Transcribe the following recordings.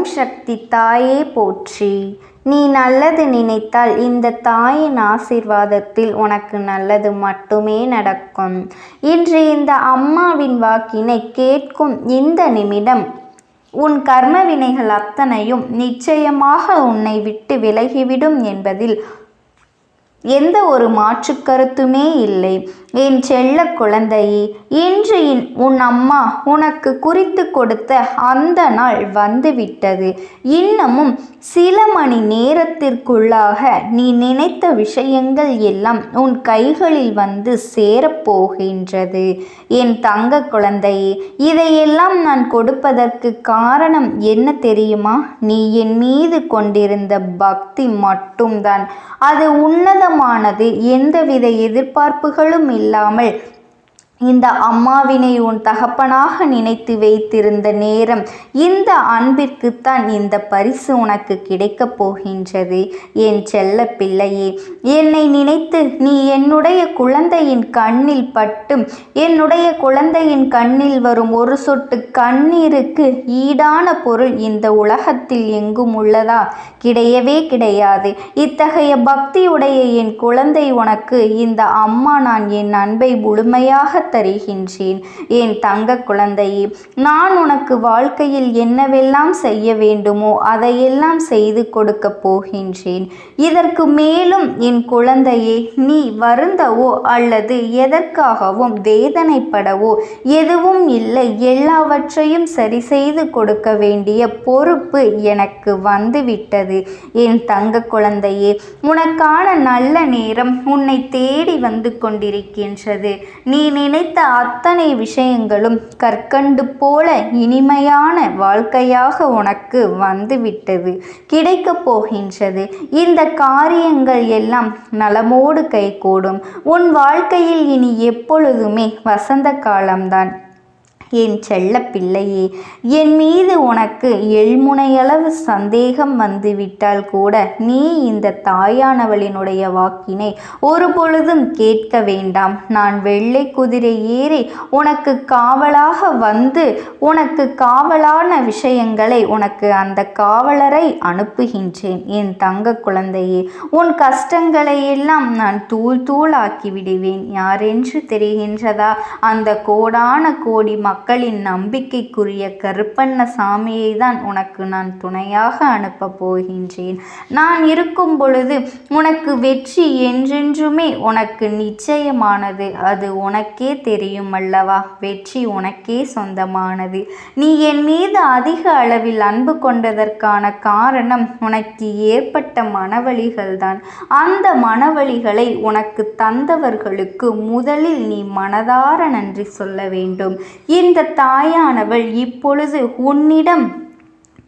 ஓம் சக்தி தாயே போற்றி. நீ நல்லது நினைத்தால் இந்த தாயின் ஆசிர்வாதத்தில் உனக்கு நல்லது மட்டுமே நடக்கும். இன்று இந்த அம்மாவின் வாக்கினை கேட்கும் இந்த நிமிடம் உன் கர்ம வினைகள் அத்தனையும் நிச்சயமாக உன்னை விட்டு விலகிவிடும் என்பதில் எந்த ஒரு மாற்று கருத்துமே இல்லை. என் செல்ல குழந்தையே இன்று உன் அம்மா உனக்கு குறித்து கொடுத்த அந்த நாள் வந்துவிட்டது. இன்னமும் சில மணி நேரத்திற்குள்ளாக நீ நினைத்த விஷயங்கள் எல்லாம் உன் கைகளில் வந்து சேரப்போகின்றது என் தங்க குழந்தையே இதையெல்லாம் நான் கொடுப்பதற்கு காரணம் என்ன தெரியுமா? நீ என் மீது கொண்டிருந்த பக்தி மட்டும்தான். அது உன்னதமானது. எந்தவித எதிர்பார்ப்புகளும் இல்லாமல் இந்த அம்மாவினை உன் தகப்பனாக நினைத்து வைத்திருந்த நேரம் இந்த அன்பிற்குத்தான் இந்த பரிசு உனக்கு கிடைக்கப் போகின்றது. என் செல்ல பிள்ளையே என்னை நினைத்து நீ என்னுடைய குழந்தையின் கண்ணில் பட்டு என்னுடைய குழந்தையின் கண்ணில் வரும் ஒரு சொட்டு கண்ணீருக்கு ஈடான பொருள் இந்த உலகத்தில் எங்கும் உள்ளதா? கிடையவே கிடையாது. இத்தகைய பக்தியுடைய என் குழந்தை உனக்கு இந்த அம்மா நான் என் அன்பை முழுமையாக தருகின்றேன். என் தங்க குழந்தையே நான் உனக்கு வாழ்க்கையில் என்னவெல்லாம் செய்ய வேண்டுமோ அதையெல்லாம் செய்து கொடுக்க போகின்றேன். இதற்கு மேலும் என் குழந்தையே நீ வருந்தவோ அல்லது எதற்காகவும் வேதனைப்படவோ எதுவும் இல்லை. எல்லாவற்றையும் சரி செய்து கொடுக்க வேண்டிய பொறுப்பு எனக்கு வந்துவிட்டது. என் தங்க குழந்தையே உனக்கான நல்ல நேரம் உன்னை தேடி வந்து கொண்டிருக்கின்றது. நீ நினை கிடைத்த அத்தனை விஷயங்களும் கற்கண்டு போல இனிமையான வாழ்க்கையாக உனக்கு வந்துவிட்டது கிடைக்கப் போகின்றது. இந்த காரியங்கள் எல்லாம் நலமோடு கைகூடும். உன் வாழ்க்கையில் இனி எப்பொழுதுமே வசந்த காலம்தான். என் செல்ல பிள்ளையே என் மீது உனக்கு எள்முனையளவு சந்தேகம் வந்துவிட்டால் கூட நீ இந்த தாயானவளினுடைய வாக்கினை ஒரு பொழுதும் கேட்க வேண்டாம். நான் வெள்ளை குதிரை ஏறி உனக்கு காவலாக வந்து உனக்கு காவலான விஷயங்களை உனக்கு அந்த காவலரை அனுப்புகின்றேன். என் தங்க குழந்தையே உன் கஷ்டங்களை எல்லாம் நான் தூள் தூளாக்கி விடுவேன். யாரென்று தெரிகின்றதா அந்த கோடான கோடி மக்கள் மக்களின் நம்பிக்கைக்குரிய கருப்பண்ண சாமியை தான் உனக்கு நான் துணையாக அனுப்பப் போகின்றேன். நான் இருக்கும் பொழுது உனக்கு வெற்றி என்றென்றுமே உனக்கு நிச்சயமானது. அது உனக்கே தெரியும் அல்லவா? வெற்றி உனக்கே சொந்தமானது. நீ என் மீது அதிக அளவில் அன்பு கொண்டதற்கான காரணம் உனக்கு ஏற்பட்ட மனவழிகள் தான் அந்த மனவழிகளை உனக்கு தந்தவர்களுக்கு முதலில் நீ மனதார நன்றி சொல்ல வேண்டும். இந்த தாயானவள் இப்பொழுது உன்னிடம்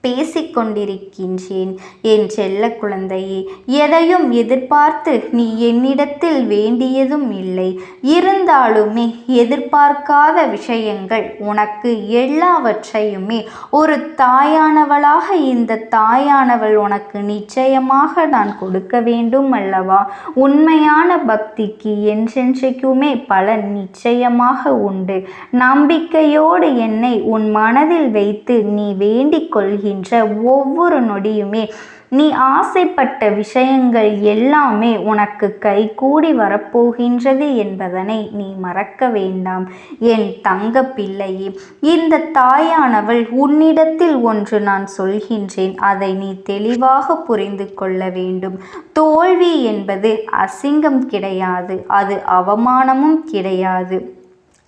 பேசிக்கொண்டிருக்கின்றேன். என் செல்ல குழந்தையே எதையும் எதிர்பார்த்து நீ என்னிடத்தில் வேண்டியதும் இல்லை. இருந்தாலுமே எதிர்பார்க்காத விஷயங்கள் உனக்கு எல்லாவற்றையுமே ஒரு தாயானவளாக இந்த தாயானவள் உனக்கு நிச்சயமாக நான் கொடுக்க வேண்டும் அல்லவா? உண்மையான பக்திக்கு என்றென்றைக்குமே பலன் நிச்சயமாக உண்டு. நம்பிக்கையோடு என்னை உன் மனதில் வைத்து நீ வேண்டிக் கொள்கிற வருகின்ற ஒவ்வொரு நொடியுமே நீ ஆசைப்பட்ட விஷயங்கள் எல்லாமே உனக்கு கை கூடி வரப்போகின்றது என்பதனை நீ மறக்க வேண்டாம். என் தங்க பிள்ளையே இந்த தாயானவள் உன்னிடத்தில் ஒன்று நான் சொல்கின்றேன். அதை நீ தெளிவாக புரிந்து கொள்ள வேண்டும். தோல்வி என்பது அசிங்கம் கிடையாது. அது அவமானமும் கிடையாது.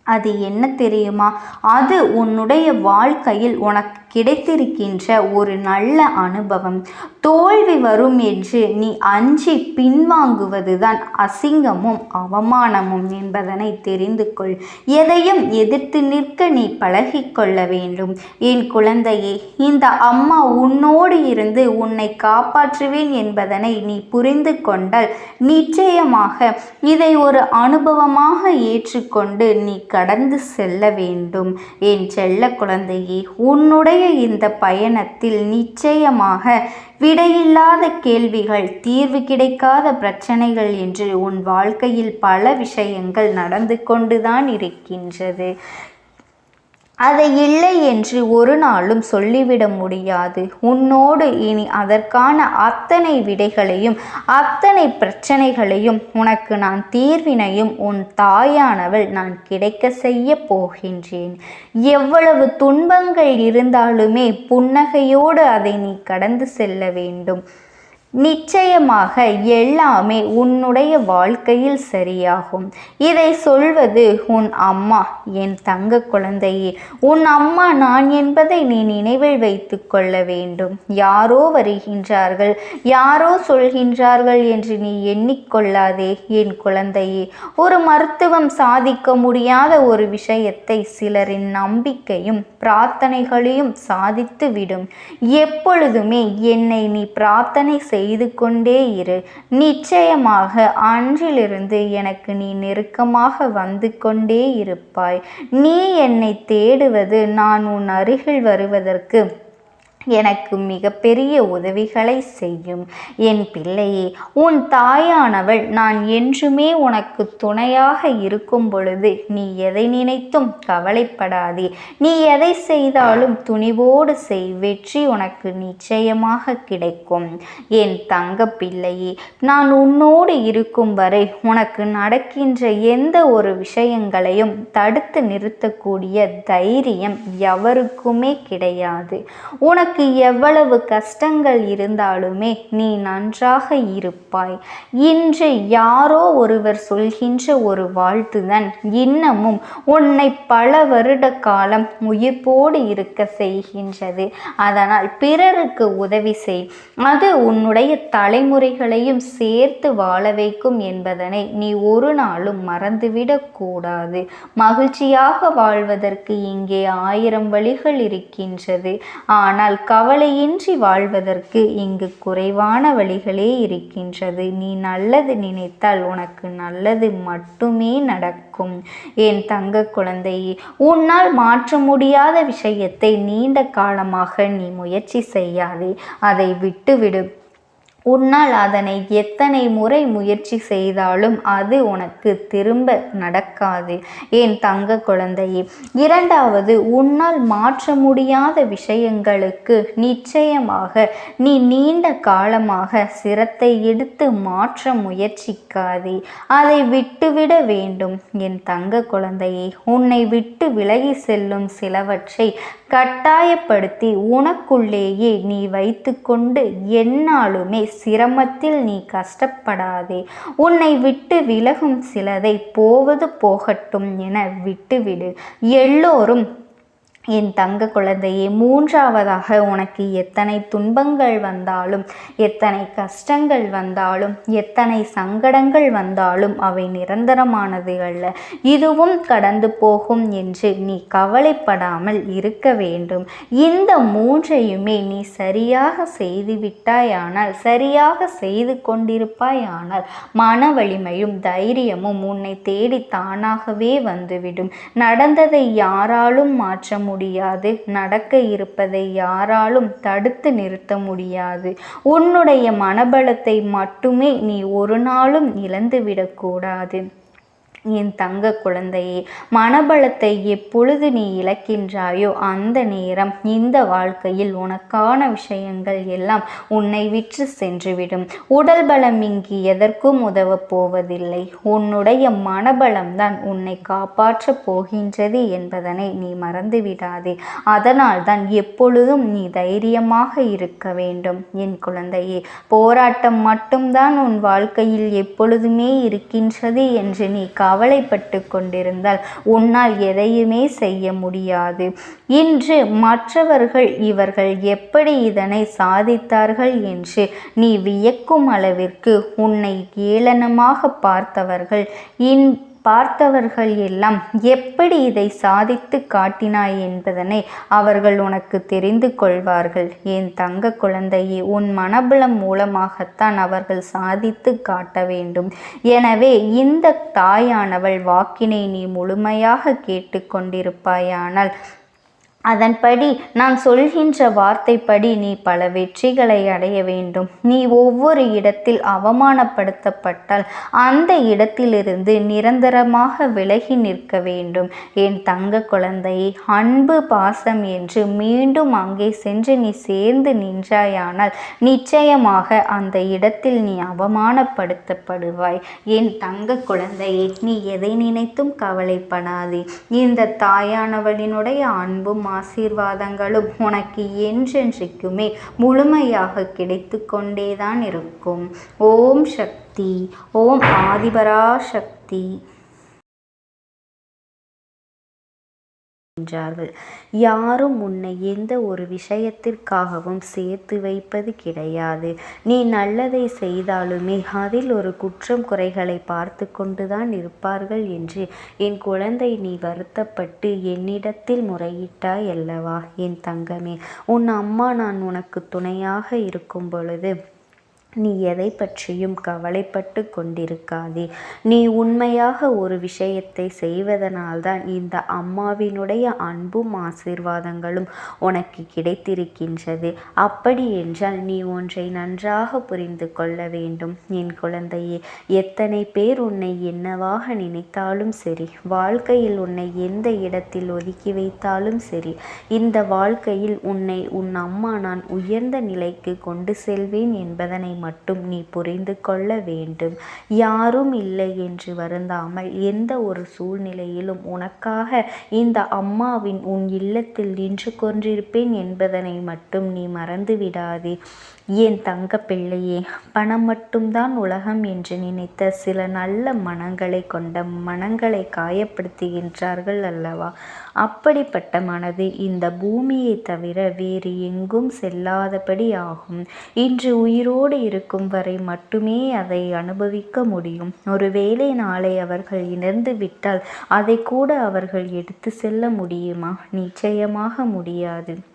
அது என்ன தெரியுமா? அது உன்னுடைய வாழ்க்கையில் உனக்கு கிடைத்திருக்கின்ற ஒரு நல்ல அனுபவம். தோல்வி வரும் என்று நீ அஞ்சி பின்வாங்குவதுதான் அசிங்கமும் அவமானமும் என்பதனை தெரிந்து கொள். எதையும் எதிர்த்து நிற்க நீ பழகிக்கொள்ள வேண்டும். என் குழந்தையே இந்த அம்மா உன்னோடு இருந்து உன்னை காப்பாற்றுவேன் என்பதனை நீ புரிந்து கொண்டால் நிச்சயமாக இதை ஒரு அனுபவமாக ஏற்றுக்கொண்டு நீ கடந்து செல்ல வேண்டும். என் செல்ல குழந்தையே உன்னுடைய இந்த பயணத்தில் நிச்சயமாக விடையில்லாத கேள்விகள் தீர்வு கிடைக்காத பிரச்சனைகள் என்று உன் வாழ்க்கையில் பல விஷயங்கள் நடந்து கொண்டுதான் இருக்கின்றது. அதை இல்லை என்று ஒரு நாளும் சொல்லிவிட முடியாது. உன்னோடு இனி அதற்கான அத்தனை விடைகளையும் அத்தனை பிரச்சனைகளையும் உனக்கு நான் தீர்வினையும் உன் தாயானவள் நான் கிடைக்க செய்ய போகின்றேன். எவ்வளவு துன்பங்கள் இருந்தாலுமே புன்னகையோடு அதை நீ கடந்து செல்ல வேண்டும். நிச்சயமாக எல்லாமே உன்னுடைய வாழ்க்கையில் சரியாகும். இதை சொல்வது உன் அம்மா என் தங்க குழந்தையே. உன் அம்மா நான் என்பதை நீ நினைவில் வைத்து கொள்ள வேண்டும். யாரோ வருகின்றார்கள் யாரோ சொல்கின்றார்கள் என்று நீ எண்ணிக்கொள்ளாதே என் குழந்தையே. ஒரு மருத்துவம் சாதிக்க முடியாத ஒரு விஷயத்தை சிலரின் நம்பிக்கையும் பிரார்த்தனைகளையும் சாதித்து விடும் எப்பொழுதுமே என்னை நீ பிரார்த்தனை செய் செய்து கொண்டே இரு. நிச்சயமாக அன்றிலிருந்து எனக்கு நீ நெருக்கமாக வந்து கொண்டே இருப்பாய். நீ என்னை தேடுவது நான் உன் அருகில் வருவதற்கு எனக்கு மிகப்பெரிய உதவிகளை செய்யும். என் பிள்ளையே உன் தாயானவள் நான் என்றுமே உனக்கு துணையாக இருக்கும் பொழுது நீ எதை நினைத்தும் கவலைப்படாதே. நீ எதை செய்தாலும் துணிவோடு செய். வெற்றி உனக்கு நிச்சயமாக கிடைக்கும். என் தங்க பிள்ளையே நான் உன்னோடு இருக்கும் வரை உனக்கு நடக்கின்ற எந்த ஒரு விஷயங்களையும் தடுத்து நிறுத்தக்கூடிய தைரியம் எவருக்குமே கிடையாது. உனக்கு உனக்கு எவ்வளவு கஷ்டங்கள் இருந்தாலுமே நீ நன்றாக இருப்பாய். இன்று யாரோ ஒருவர் சொல்கின்ற ஒரு வாழ்த்துதான் இன்னமும் உன்னை பல வருட காலம் உயிர்ப்போடு இருக்க செய்கின்றது. அதனால் பிறருக்கு உதவி செய். அது உன்னுடைய தலைமுறைகளையும் சேர்த்து வாழ வைக்கும் என்பதனை நீ ஒரு நாளும் மறந்துவிடக்கூடாது மகிழ்ச்சியாக வாழ்வதற்கு இங்கே ஆயிரம் வழிகள் இருக்கின்றது. ஆனால் கவலையின்றி வாழ்வதற்கு இங்கு குறைவான வழிகளே இருக்கின்றது. நீ நல்லது நினைத்தால் உனக்கு நல்லது மட்டுமே நடக்கும். என் தங்க குழந்தையே உன்னால் மாற்ற முடியாத விஷயத்தை நீண்ட காலமாக நீ முயற்சி செய்யாதே. அதை விட்டுவிடு. உன்னால் அதனை எத்தனை முறை முயற்சி செய்தாலும் அது உனக்கு திரும்ப நடக்காது. என் தங்க குழந்தையே இரண்டாவது உன்னால் மாற்ற முடியாத விஷயங்களுக்கு நிச்சயமாக நீ நீண்ட காலமாக சிரத்தை எடுத்து மாற்ற முயற்சிக்காதே. அதை விட்டுவிட வேண்டும். என் தங்க குழந்தையே உன்னை விட்டு விலகி செல்லும் சிலவற்றை கட்டாயப்படுத்தி உனக்குள்ளேயே நீ வைத்துக்கொண்டு என்னாலுமே சிரமத்தில் நீ கஷ்டப்படாதே. உன்னை விட்டு விலகும் சிலதை போவது போகட்டும் என விட்டுவிடு. எல்லோரும் என் தங்க குழந்தையே மூன்றாவதாக உனக்கு எத்தனை துன்பங்கள் வந்தாலும் எத்தனை கஷ்டங்கள் வந்தாலும் எத்தனை சங்கடங்கள் வந்தாலும் அவை நிரந்தரமானது அல்ல. இதுவும் கடந்து போகும் என்று நீ கவலைப்படாமல் இருக்க வேண்டும். இந்த மூன்றையுமே நீ சரியாக செய்துவிட்டாயானால் சரியாக செய்து கொண்டிருப்பாயானால் மன வலிமையும் தைரியமும் உன்னை தேடி தானாகவே வந்துவிடும். நடந்ததை யாராலும் மாற்ற முடியாது. நடக்க இருப்பதை யாராலும் தடுத்து நிறுத்த முடியாது. உன்னுடைய மனபலத்தை மட்டுமே நீ ஒரு நாளும் இழந்துவிடக்கூடாது என் தங்க குழந்தையே மனபலத்தை எப்பொழுது நீ இழக்கின்றாயோ அந்த நேரம் இந்த வாழ்க்கையில் உனக்கான விஷயங்கள் எல்லாம் உன்னை விற்று சென்றுவிடும். உடல் பலம் இங்கு எதற்கும் உதவப் போவதில்லை. உன்னுடைய மனபலம்தான் உன்னை காப்பாற்றப் போகின்றது என்பதனை நீ மறந்துவிடாதே. அதனால் தான் எப்பொழுதும் நீ தைரியமாக இருக்க வேண்டும். என் குழந்தையே போராட்டம் மட்டும்தான் உன் வாழ்க்கையில் எப்பொழுதுமே இருக்கின்றது என்று நீ கா கவலைப்பட்டு கொண்டிருந்தால் உன்னால் எதையுமே செய்ய முடியாது. இன்று மற்றவர்கள் இவர்கள் எப்படி இதனை சாதித்தார்கள் என்று நீ வியக்கும் அளவிற்கு உன்னை ஏளனமாக பார்த்தவர்கள் இன் பார்த்தவர்கள் எல்லாம் எப்படி இதை சாதித்து காட்டினாய் என்பதனை அவர்கள் உனக்கு தெரிந்து கொள்வார்கள். என் தங்க குழந்தையே உன் மனபலம் மூலமாகத்தான் அவர்கள் சாதித்து காட்ட வேண்டும். எனவே இந்த தாயானவள் வாக்கினை நீ முழுமையாக கேட்டுக்கொண்டிருப்பாயானால் அதன்படி நான் சொல்கின்ற வார்த்தைப்படி நீ பல வெற்றிகளை அடைய வேண்டும். நீ ஒவ்வொரு இடத்தில் அவமானப்படுத்தப்பட்டால் அந்த இடத்திலிருந்து நிரந்தரமாக விலகி நிற்க வேண்டும். என் தங்க குழந்தையை அன்பு பாசம் என்று மீண்டும் அங்கே சென்று நீ சேர்ந்து நின்றாயானால் நிச்சயமாக அந்த இடத்தில் நீ அவமானப்படுத்தப்படுவாய். என் தங்க குழந்தையை நீ எதை நினைத்தும் கவலைப்படாதே. இந்த தாயானவளினுடைய அன்பும் ஆசீர்வாதங்களும் உனக்கு என்றென்றைக்குமே முழுமையாக கிடைத்து கொண்டேதான் இருக்கும். ஓம் சக்தி ஓம் ஆதிபரா சக்தி என்றார்கள் யாரும் உன்னை எந்த ஒரு விஷயத்திற்காகவும் சேர்த்து வைப்பது கிடையாது. நீ நல்லதை செய்தாலுமே அதில் ஒரு குற்றம் குறைகளை பார்த்து கொண்டுதான் இருப்பார்கள் என்று என் குழந்தை நீ வருத்தப்பட்டு என்னிடத்தில் முறையிட்டாய் அல்லவா? என் தங்கமே உன் அம்மா நான் உனக்கு துணையாக இருக்கும் பொழுது நீ எதை பற்றியும் கவலைப்பட்டு கொண்டிருக்காதே. நீ உண்மையாக ஒரு விஷயத்தை செய்வதனால்தான் இந்த அம்மாவினுடைய அன்பும் ஆசீர்வாதங்களும் உனக்கு கிடைத்திருக்கின்றது. அப்படி என்றால் நீ ஒன்றை நன்றாக புரிந்து கொள்ள வேண்டும். என் குழந்தையே எத்தனை பேர் உன்னை என்னவாக நினைத்தாலும் சரி வாழ்க்கையில் உன்னை எந்த இடத்தில் ஒதுக்கி வைத்தாலும் சரி இந்த வாழ்க்கையில் உன்னை உன் அம்மா நான் உயர்ந்த நிலைக்கு கொண்டு செல்வேன் என்பதனை மட்டும் நீ புரிந்து கொள்ள வேண்டும். யாரும் இல்லை என்று வருந்தாமல் எந்த ஒரு சூழ்நிலையிலும் உனக்காக இந்த அம்மாவின் உன் இல்லத்தில் நின்று கொண்டிருப்பேன் என்பதனை மட்டும் நீ மறந்து விடாதே என் தங்க பிள்ளையே பணம் மட்டும்தான் உலகம் என்று நினைத்த சில நல்ல மனங்களை கொண்ட மனங்களை காயப்படுத்துகின்றார்கள் அல்லவா? அப்படிப்பட்ட மனது இந்த பூமியை தவிர வேறு எங்கும் செல்லாதபடி ஆகும். இன்று உயிரோடு இருக்கும் வரை மட்டுமே அதை அனுபவிக்க முடியும். ஒருவேளை நாளை அவர்கள் இணர்ந்து விட்டால் அதை கூட அவர்கள் எடுத்து செல்ல முடியுமா? நிச்சயமாக முடியாது.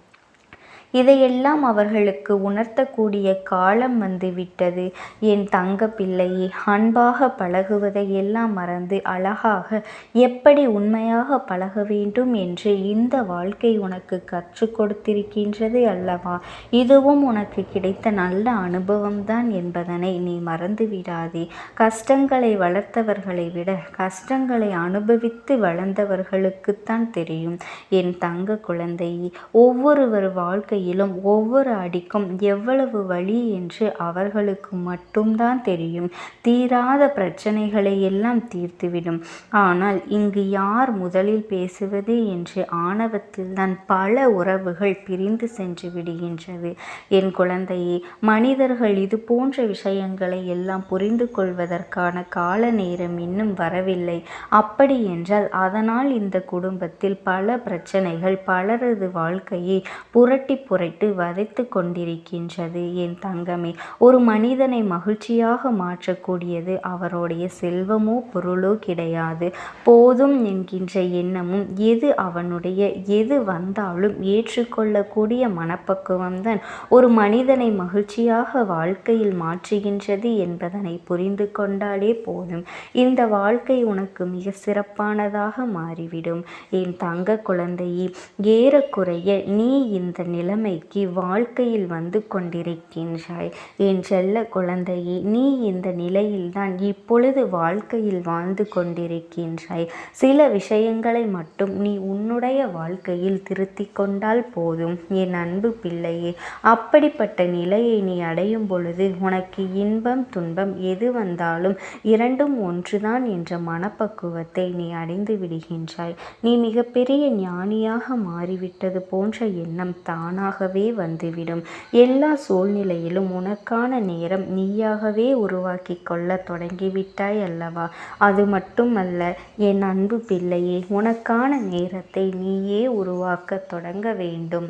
இதையெல்லாம் அவர்களுக்கு உணர்த்தக்கூடிய காலம் வந்துவிட்டது. என் தங்க பிள்ளையே அன்பாக பழகுவதை எல்லாம் மறந்து அழகாக எப்படி உண்மையாக பழக வேண்டும் என்று இந்த வாழ்க்கை உனக்கு கற்றுக் கொடுத்திருக்கின்றது அல்லவா? இதுவும் உனக்கு கிடைத்த நல்ல அனுபவம்தான் என்பதனை நீ மறந்து விடாதே கஷ்டங்களை வளர்த்தவர்களை விட கஷ்டங்களை அனுபவித்து வளர்ந்தவர்களுக்குத்தான் தெரியும். என் தங்க குழந்தையே ஒவ்வொருவர் வாழ்க்கை வாழ்க்கையிலும் ஒவ்வொரு அடிக்கும் எவ்வளவு வழி என்று அவர்களுக்கு மட்டும்தான் தெரியும். தீராத பிரச்சனைகளை எல்லாம் தீர்த்துவிடும். ஆனால் இங்கு யார் முதலில் பேசுவது என்று ஆணவத்தில் தான் பல உறவுகள் பிரிந்து சென்று விடுகின்றது. என் குழந்தையே மனிதர்கள் இது போன்ற விஷயங்களை எல்லாம் புரிந்து கொள்வதற்கான கால நேரம் இன்னும் வரவில்லை. அப்படி என்றால் அதனால் இந்த குடும்பத்தில் பல பிரச்சனைகள் பலரது வாழ்க்கையை புரட்டி புரட்டு வதைத்து கொண்டிருக்கின்றது. என் தங்கமே ஒரு மனிதனை மகிழ்ச்சியாக மாற்றக்கூடியது அவருடைய செல்வமோ பொருளோ கிடையாது. போதும் என்கின்ற எண்ணமும் எது அவனுடைய எது வந்தாலும் ஏற்றுக்கொள்ளக்கூடிய மனப்பக்குவம்தான் ஒரு மனிதனை மகிழ்ச்சியாக வாழ்க்கையில் மாற்றுகின்றது என்பதனை புரிந்து கொண்டாலே போதும். இந்த வாழ்க்கை உனக்கு மிக சிறப்பானதாக மாறிவிடும். என் தங்க குழந்தையே ஏறக்குறைய நீ இந்த நிலைமை நிலைமைக்கு வாழ்க்கையில் வந்து கொண்டிருக்கின்றாய். என் செல்ல குழந்தையே நீ இந்த நிலையில்தான் இப்பொழுது வாழ்க்கையில் வாழ்ந்து கொண்டிருக்கின்றாய். சில விஷயங்களை மட்டும் நீ உன்னுடைய வாழ்க்கையில் திருத்தி கொண்டால் போதும் என் அன்பு பிள்ளையே. அப்படிப்பட்ட நிலையை நீ அடையும் பொழுது உனக்கு இன்பம் துன்பம் எது வந்தாலும் இரண்டும் ஒன்றுதான் என்ற மனப்பக்குவத்தை நீ அடைந்து விடுகின்றாய். நீ மிகப்பெரிய ஞானியாக மாறிவிட்டது போன்ற எண்ணம் தானாக தானாகவே வந்துவிடும். எல்லா சூழ்நிலையிலும் உனக்கான நேரம் நீயாகவே உருவாக்கி கொள்ள தொடங்கிவிட்டாய் அல்லவா? அது மட்டுமல்ல என் அன்பு பிள்ளையே உனக்கான நேரத்தை நீயே உருவாக்க தொடங்க வேண்டும்.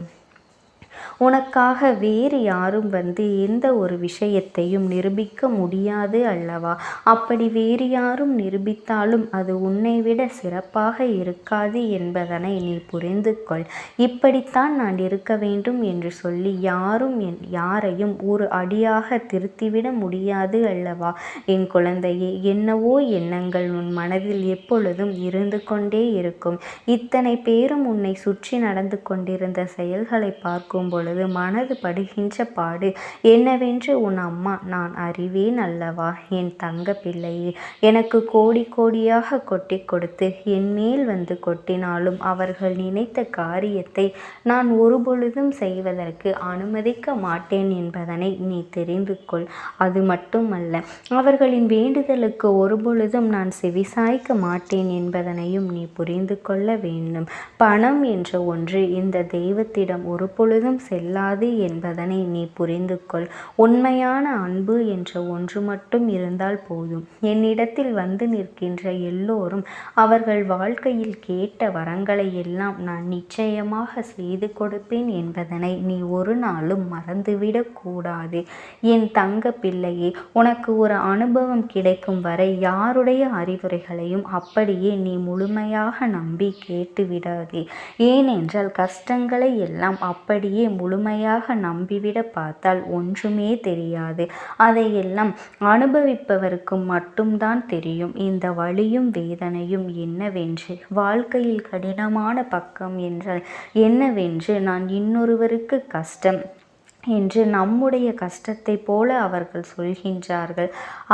உனக்காக வேறு யாரும் வந்து எந்த ஒரு விஷயத்தையும் நிரூபிக்க முடியாது அல்லவா? அப்படி வேறு யாரும் நிரூபித்தாலும் அது உன்னை விட சிறப்பாக இருக்காது என்பதனை நீ புரிந்து கொள். இப்படித்தான் நான் இருக்க வேண்டும் என்று சொல்லி யாரும் என் யாரையும் ஒரு அடியாக திருத்திவிட முடியாது அல்லவா? என் குழந்தையே என்னவோ எண்ணங்கள் உன் மனதில் எப்பொழுதும் இருந்து கொண்டே இருக்கும். இத்தனை பேரும் உன்னை சுற்றி நடந்து கொண்டிருந்த செயல்களை பார்க்கும் பொழுது மனது படுகின்ற பாடு என்னவென்று உன் அம்மா? நான் அறிவேன் அல்லவா? என் தங்க பிள்ளையே எனக்கு கோடி கோடியாக கொட்டி கொடுத்து என் மேல் வந்து கொட்டினாலும் அவர்கள் நினைத்த காரியத்தை நான் ஒருபொழுதும் செய்வதற்கு அனுமதிக்க மாட்டேன் என்பதனை நீ தெரிந்து கொள். அது மட்டுமல்ல அவர்களின் வேண்டுதலுக்கு ஒருபொழுதும் நான் செவிசாய்க்க மாட்டேன் என்பதனையும் நீ புரிந்து கொள்ள வேண்டும். பணம் என்ற ஒன்று இந்த தெய்வத்திடம் ஒரு பொழுதும் செல்லாது என்பதனை நீ புரிந்து கொள் உண்மையான அன்பு என்ற ஒன்று மட்டும் இருந்தால் போதும். என்னிடத்தில் வந்து நிற்கின்ற எல்லோரும் அவர்கள் வாழ்க்கையில் கேட்ட வரங்களை எல்லாம் நான் நிச்சயமாக செய்து கொடுப்பேன் என்பதனை நீ ஒரு நாளும் மறந்துவிடக்கூடாது என் தங்க பிள்ளையே உனக்கு ஒரு அனுபவம் கிடைக்கும் வரை யாருடைய அறிவுரைகளையும் அப்படியே நீ முழுமையாக நம்பி கேட்டுவிடாதே. ஏனென்றால் கஷ்டங்களை எல்லாம் அப்படியே முழுமையாக நம்பிவிட பார்த்தால் ஒன்றுமே தெரியாது. அதையெல்லாம் அனுபவிப்பவருக்கு மட்டும்தான் தெரியும். இந்த வழியும் வேதனையும் என்னவென்று? வாழ்க்கையில் கடினமான பக்கம் என்றால் என்னவென்று? நான் இன்னொருவருக்கு கஷ்டம் என்று நம்முடைய கஷ்டத்தை போல அவர்கள் சொல்கின்றார்கள்.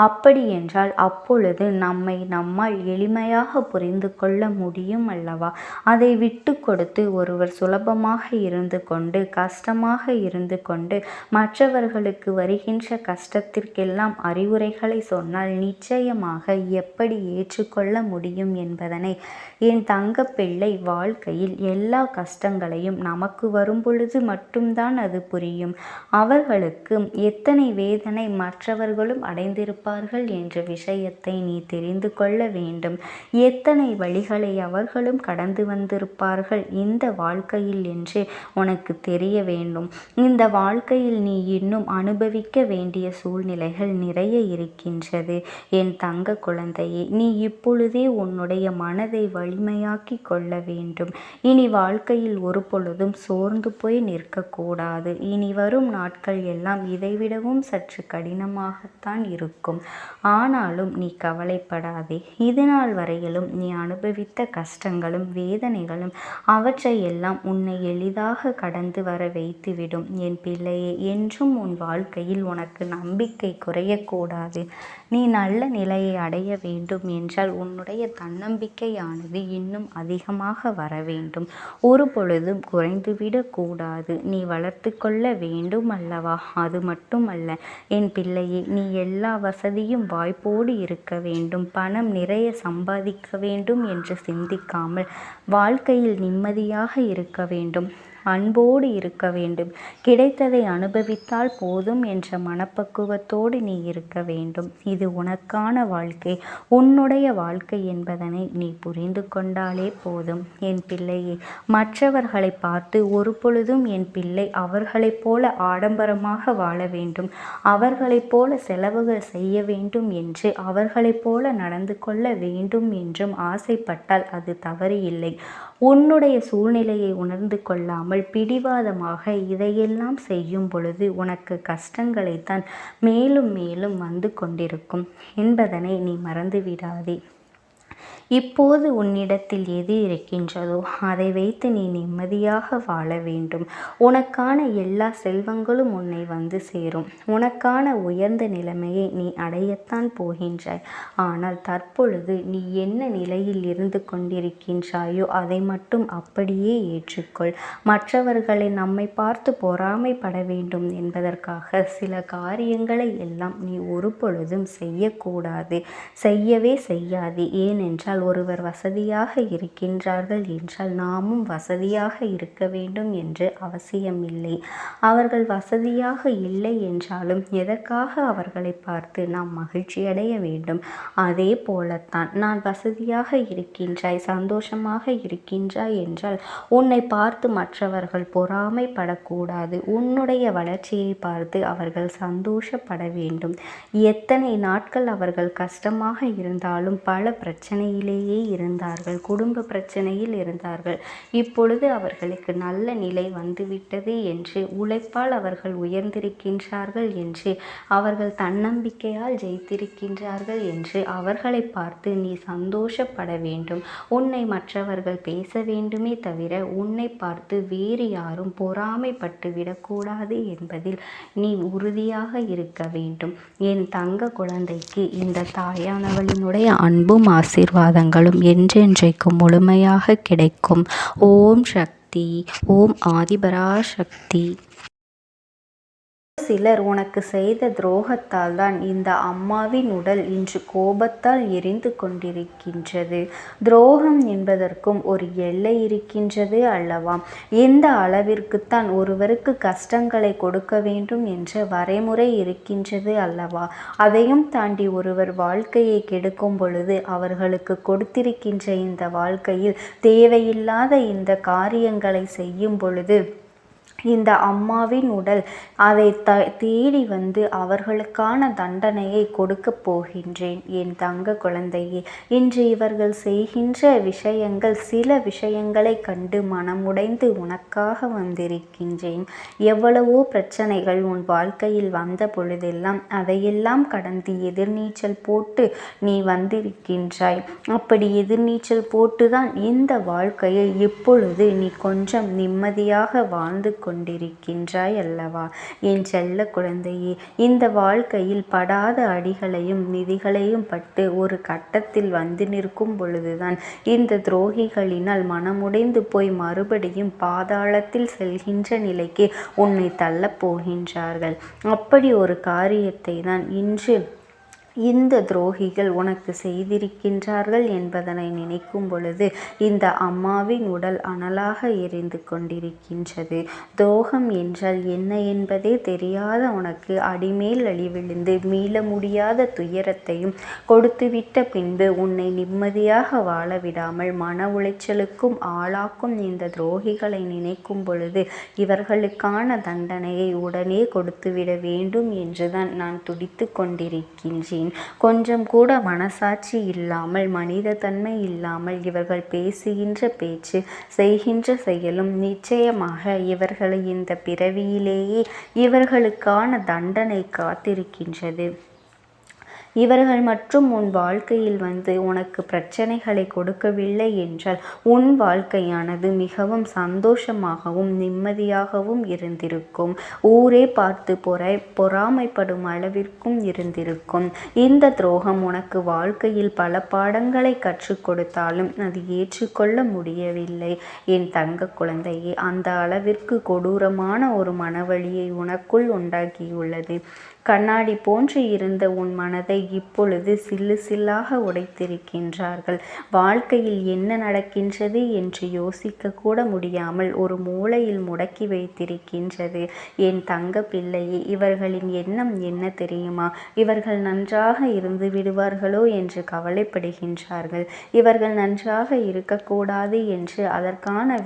அப்படி என்றால் அப்பொழுது நம்மை நம்மால் எளிமையாக புரிந்து கொள்ள முடியும் அல்லவா? அதை விட்டு கொடுத்து ஒருவர் சுலபமாக இருந்து கொண்டு கஷ்டமாக இருந்து கொண்டு மற்றவர்களுக்கு வருகின்ற கஷ்டத்திற்கெல்லாம் அறிவுரைகளை சொன்னால் நிச்சயமாக எப்படி ஏற்றுக்கொள்ள முடியும் என்பதனை என் தங்க பிள்ளை வாழ்க்கையில் எல்லா கஷ்டங்களையும் நமக்கு வரும் பொழுது மட்டும்தான் அது புரியும். அவர்களுக்கு எத்தனை வேதனை மற்றவர்களும் அடைந்திருப்பார்கள் என்ற விஷயத்தை நீ தெரிந்து கொள்ள வேண்டும். எத்தனை வழிகளை அவர்களும் கடந்து வந்திருப்பார்கள் இந்த வாழ்க்கையில் என்று உனக்கு தெரிய வேண்டும். இந்த வாழ்க்கையில் நீ இன்னும் அனுபவிக்க வேண்டிய சூழ்நிலைகள் நிறைய இருக்கின்றது. என் தங்க குழந்தையே நீ இப்பொழுதே உன்னுடைய மனதை வலிமையாக்கி கொள்ள வேண்டும். இனி வாழ்க்கையில் ஒரு பொழுதும் சோர்ந்து போய் நிற்கக்கூடாது. இனி வரும் நாட்கள் எல்லாம் இதைவிடவும் சற்று கடினமாகத்தான் இருக்கும். ஆனாலும் நீ கவலைப்படாதே. இதுநாள் வரையிலும் நீ அனுபவித்த கஷ்டங்களும் வேதனைகளும் அவற்றையெல்லாம் உன்னை எளிதாக கடந்து வர வைத்துவிடும். என் பிள்ளையே என்றும் உன் வாழ்க்கையில் உனக்கு நம்பிக்கை குறையக்கூடாது. நீ நல்ல நிலையை அடைய வேண்டும் என்றால் உன்னுடைய தன்னம்பிக்கையானது இன்னும் அதிகமாக வர வேண்டும். ஒரு பொழுதும் குறைந்துவிடக்கூடாது. நீ வளர்த்து கொள்ள வேண்டும் வேண்டும் அல்லவா அது மட்டுமல்ல என் பிள்ளையே நீ எல்லா வசதியும் வாய்ப்போடு இருக்க வேண்டும் பணம் நிறைய சம்பாதிக்க வேண்டும் என்று சிந்திக்காமல் வாழ்க்கையில் நிம்மதியாக இருக்க வேண்டும். அன்போடு இருக்க வேண்டும். கிடைத்ததை அனுபவித்தால் போதும் என்ற மனப்பக்குவத்தோடு நீ இருக்க வேண்டும். இது உனக்கான வாழ்க்கை. உன்னுடைய வாழ்க்கை என்பதனை நீ புரிந்து கொண்டாலே போதும். என் பிள்ளையே மற்றவர்களை பார்த்து ஒரு பொழுதும் என் பிள்ளை அவர்களைப் போல ஆடம்பரமாக வாழ வேண்டும். அவர்களைப் போல செலவுகள் செய்ய வேண்டும் என்று அவர்களைப் போல நடந்து கொள்ள வேண்டும் என்றும் ஆசைப்பட்டால் அது தவறு இல்லை உன்னுடைய சூழ்நிலையை உணர்ந்து கொள்ளாமல் பிடிவாதமாக இதையெல்லாம் செய்யும் பொழுது உனக்கு கஷ்டங்களைத்தான் மேலும் மேலும் வந்து கொண்டிருக்கும் என்பதனை நீ மறந்துவிடாதே. இப்போது உன்னிடத்தில் எது இருக்கின்றதோ அதை வைத்து நீ நிம்மதியாக வாழ வேண்டும். உனக்கான எல்லா செல்வங்களும் உன்னை வந்து சேரும். உனக்கான உயர்ந்த நிலைமையை நீ அடையத்தான் போகின்றாய். ஆனால் தற்பொழுது நீ என்ன நிலையில் இருந்து கொண்டிருக்கின்றாயோ அதை மட்டும் அப்படியே ஏற்றுக்கொள். மற்றவர்களை நம்மை பார்த்து பொறாமைப்பட வேண்டும் என்பதற்காக சில காரியங்களை எல்லாம் நீ ஒரு பொழுதும் செய்யக்கூடாது. செய்யவே செய்யாது. ஏனென்றால் ஆனால் ஒருவர் வசதியாக இருக்கின்றார்கள் என்றால் நாமும் வசதியாக இருக்க வேண்டும் என்று அவசியமில்லை. அவர்கள் வசதியாக இல்லை என்றாலும் எதற்காக அவர்களை பார்த்து நாம் மகிழ்ச்சியடைய வேண்டும்? அதே போலத்தான் நான் வசதியாக இருக்கின்றாய் சந்தோஷமாக இருக்கின்றாய் என்றால் உன்னை பார்த்து மற்றவர்கள் பொறாமைப்படக்கூடாது. உன்னுடைய வளர்ச்சியை பார்த்து அவர்கள் சந்தோஷப்பட வேண்டும். எத்தனை நாட்கள் அவர்கள் கஷ்டமாக இருந்தாலும் பல பிரச்சனையில் பிரச்சனையிலேயே இருந்தார்கள் குடும்ப பிரச்சனையில் இருந்தார்கள். இப்பொழுது அவர்களுக்கு நல்ல நிலை வந்துவிட்டது என்று உழைப்பால் அவர்கள் உயர்ந்திருக்கின்றார்கள் என்று அவர்கள் தன்னம்பிக்கையால் ஜெயித்திருக்கின்றார்கள் என்று அவர்களை பார்த்து நீ சந்தோஷப்பட வேண்டும். உன்னை மற்றவர்கள் பேச வேண்டுமே தவிர உன்னை பார்த்து வேறு யாரும் பொறாமைப்பட்டு விடக்கூடாது என்பதில் நீ உறுதியாக இருக்க வேண்டும். என் தங்க குழந்தைக்கு இந்த தாயானவளினுடைய அன்பும் ஆசீர்வாதம் ஆசீர்வாதங்களும் என்றென்றைக்கும் முழுமையாக கிடைக்கும். ஓம் சக்தி ஓம் ஆதிபராசக்தி. சிலர் உனக்கு செய்த துரோகத்தால் தான் இந்த அம்மாவின் உடல் இன்று கோபத்தால் எரிந்து கொண்டிருக்கின்றது. துரோகம் என்பதற்கும் ஒரு எல்லை இருக்கின்றது அல்லவா? எந்த அளவிற்குத்தான் ஒருவருக்கு கஷ்டங்களை கொடுக்க வேண்டும் என்ற வரைமுறை இருக்கின்றது அல்லவா? அதையும் தாண்டி ஒருவர் வாழ்க்கையை கெடுக்கும் பொழுது அவர்களுக்கு கொடுத்திருக்கின்ற இந்த வாழ்க்கையில் தேவையில்லாத இந்த காரியங்களை செய்யும் பொழுது இந்த அம்மாவின் உடல் அதை த தேடி வந்து அவர்களுக்கான தண்டனையை கொடுக்கப் போகின்றேன். என் தங்க குழந்தையே இன்று இவர்கள் செய்கின்ற விஷயங்கள் சில விஷயங்களை கண்டு மனமுடைந்து உனக்காக வந்திருக்கின்றேன். எவ்வளவோ பிரச்சனைகள் உன் வாழ்க்கையில் வந்த பொழுதெல்லாம் அதையெல்லாம் கடந்து எதிர்நீச்சல் போட்டு நீ வந்திருக்கின்றாய். அப்படி எதிர்நீச்சல் போட்டுதான் இந்த வாழ்க்கையை இப்பொழுது நீ கொஞ்சம் நிம்மதியாக வாழ்ந்து கொண்டு கொண்டிருக்கின்றாய் அல்லவா என் செல்ல குழந்தையே இந்த வாழ்க்கையில் படாத அடிகளையும் நிதிகளையும் பட்டு ஒரு கட்டத்தில் வந்து நிற்கும் பொழுதுதான் இந்த துரோகிகளினால் மனமுடைந்து போய் மறுபடியும் பாதாளத்தில் செல்கின்ற நிலைக்கு உன்னை தள்ளப் போகின்றார்கள். அப்படி ஒரு காரியத்தை தான் இன்று இந்த துரோகிகள் உனக்கு செய்திருக்கின்றார்கள் என்பதனை நினைக்கும் பொழுது இந்த அம்மாவின் உடல் அனலாக எரிந்து கொண்டிருக்கின்றது. துரோகம் என்றால் என்ன என்பதே தெரியாத உனக்கு அடிமேல் அழிவிழுந்து மீள முடியாத துயரத்தையும் கொடுத்துவிட்ட பின்பு உன்னை நிம்மதியாக வாழ விடாமல் மன உளைச்சலுக்கும் ஆளாக்கும் இந்த துரோகிகளை நினைக்கும் பொழுது இவர்களுக்கான தண்டனையை உடனே கொடுத்துவிட வேண்டும் என்றுதான் நான் துடித்து கொண்டிருக்கின்றேன். கொஞ்சம் கூட மனசாட்சி இல்லாமல் மனித தன்மை இல்லாமல் இவர்கள் பேசுகின்ற பேச்சு செய்கின்ற செயலும் நிச்சயமாக இவர்களை இந்த பிறவியிலேயே இவர்களுக்கான தண்டனை காத்திருக்கின்றது. இவர்கள் மற்றும் உன் வாழ்க்கையில் வந்து உனக்கு பிரச்சனைகளை கொடுக்கவில்லை என்றால் உன் வாழ்க்கையானது மிகவும் சந்தோஷமாகவும் நிம்மதியாகவும் இருந்திருக்கும். ஊரே பார்த்து பொறை பொறாமைப்படும் அளவிற்கும் இருந்திருக்கும். இந்த துரோகம் உனக்கு வாழ்க்கையில் பல பாடங்களை கற்றுக் கொடுத்தாலும் அது ஏற்றுக்கொள்ள முடியவில்லை. என் தங்க குழந்தையே அந்த அளவிற்கு கொடூரமான ஒரு மனவழியை உனக்குள் உண்டாக்கியுள்ளது. கண்ணாடி போன்று இருந்த உன் மனதை இப்பொழுது சில்லு சில்லாக உடைத்திருக்கின்றார்கள். வாழ்க்கையில் என்ன நடக்கின்றது என்று யோசிக்க கூட முடியாமல் ஒரு மூளையில் முடக்கி வைத்திருக்கின்றது. என் தங்க பிள்ளையே இவர்களின் எண்ணம் என்ன தெரியுமா? இவர்கள் நன்றாக இருந்து விடுவார்களோ என்று கவலைப்படுகின்றார்கள். இவர்கள் நன்றாக இருக்கக்கூடாது என்று அதற்கான